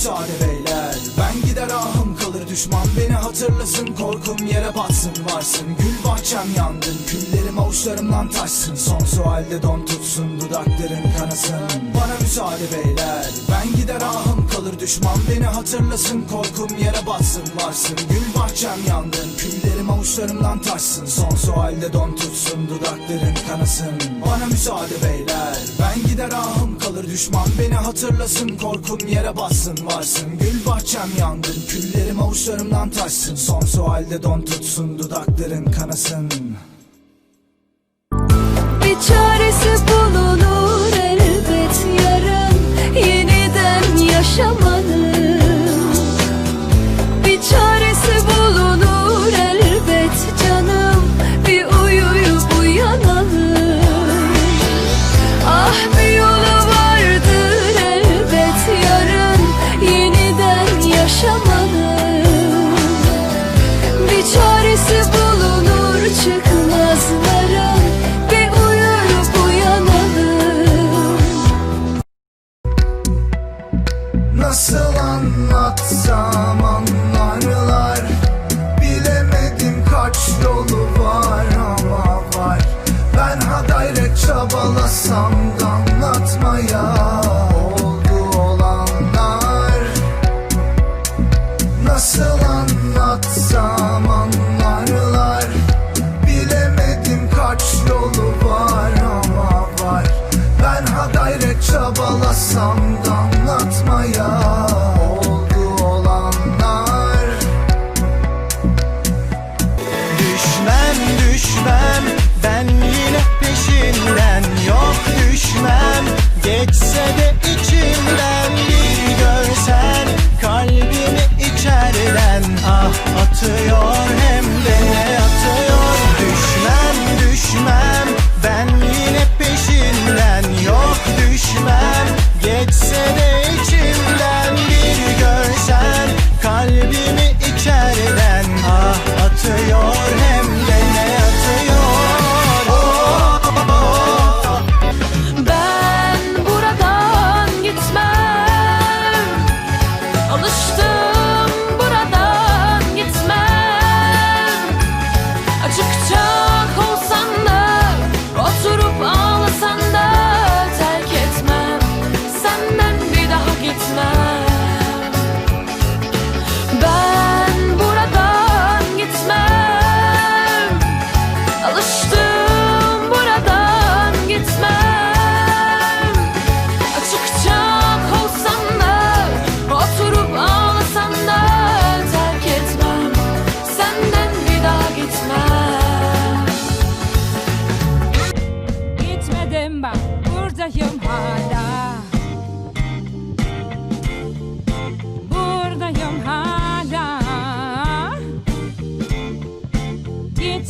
müsaade beyler. Ben gider ahım kalır düşman beni hatırlasın. Korkum yere batsın varsın. Gül bahçem yandın küllerim avuçlarımdan taşsın. Son sualde don tutsun dudakların kanasın. Bana müsaade beyler. Ben gider ahım kalır düşman beni hatırlasın. Korkum yere batsın varsın. Gül bahçem yandın küllerim avuçlarımdan taşsın. Son sualde don tutsun dudakların kanasın. Bana müsaade beyler. Ben gider ahım kalır düşman. Beni hatırlasın Korkum yere bassın varsın. Gül bahçem yandın küllerim avuçlarımdan taşsın. Son sualde don tutsun dudakların kanasın. Bir çaresi bulunur elbet yarın. Yeniden yaşamanın Nasıl anlatsam anlarlar. Bilemedim kaç yolu var ama var. Ben ha gayret çabalasam da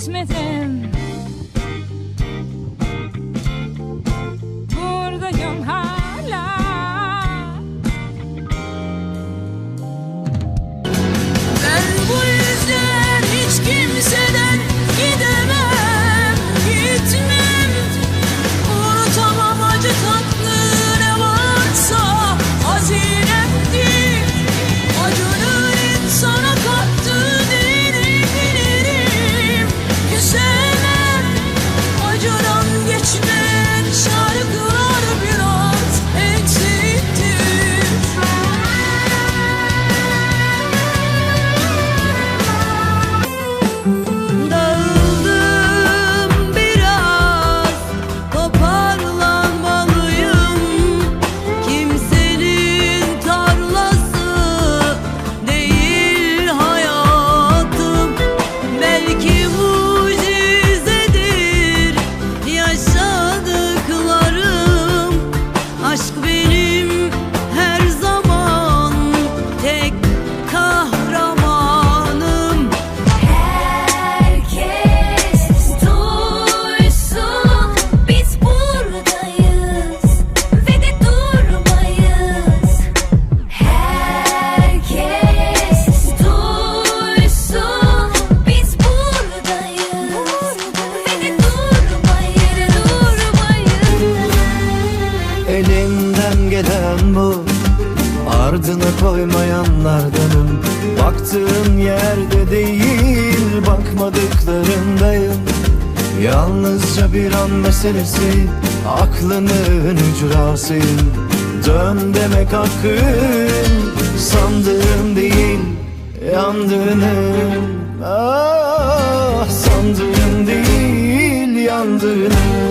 smithing. Baktığın yerde değil bakmadıklarındayım. Yalnızca bir an meselesi aklının ücrasıyım Dön demek hakkın sandığın değil yandığını. Ah sandığın değil yandığını.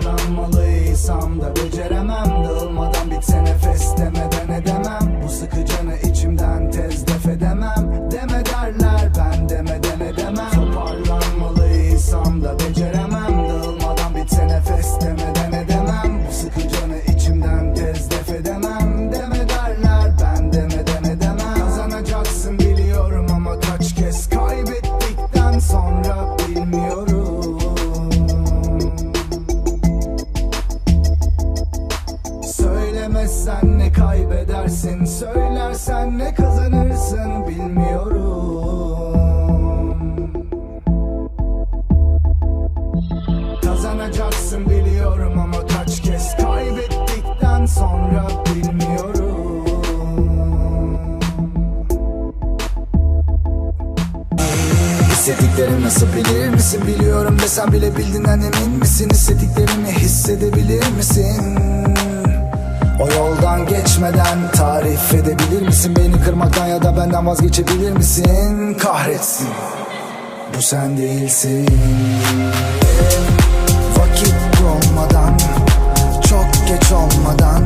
Toparlanmalıysam da beceremem. Dağılmadan bitse nefes demeden edemem Bu sıkı desem bile bildiğinden emin misin? Hissettiklerimi hissedebilir misin? O yoldan geçmeden tarif edebilir misin? Beni kırmaktan ya da benden vazgeçebilir misin? Kahretsin. Bu sen değilsin. Vakit dolmadan Çok geç olmadan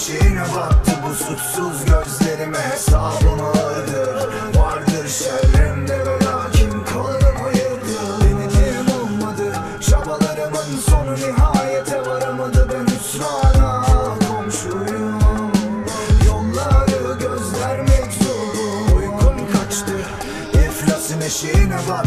Eşiğine battı Bu suçsuz gözlerime. Hesabım ağırdır Vardır şerrimde ve lakin kalırım hayırdır. Denedim olmadı Çabalarımın sonu nihayete varamadı. Ben hüsrana komşuyum. Yolları gözler mektubu Uykum kaçtı İflasın eşiğine bak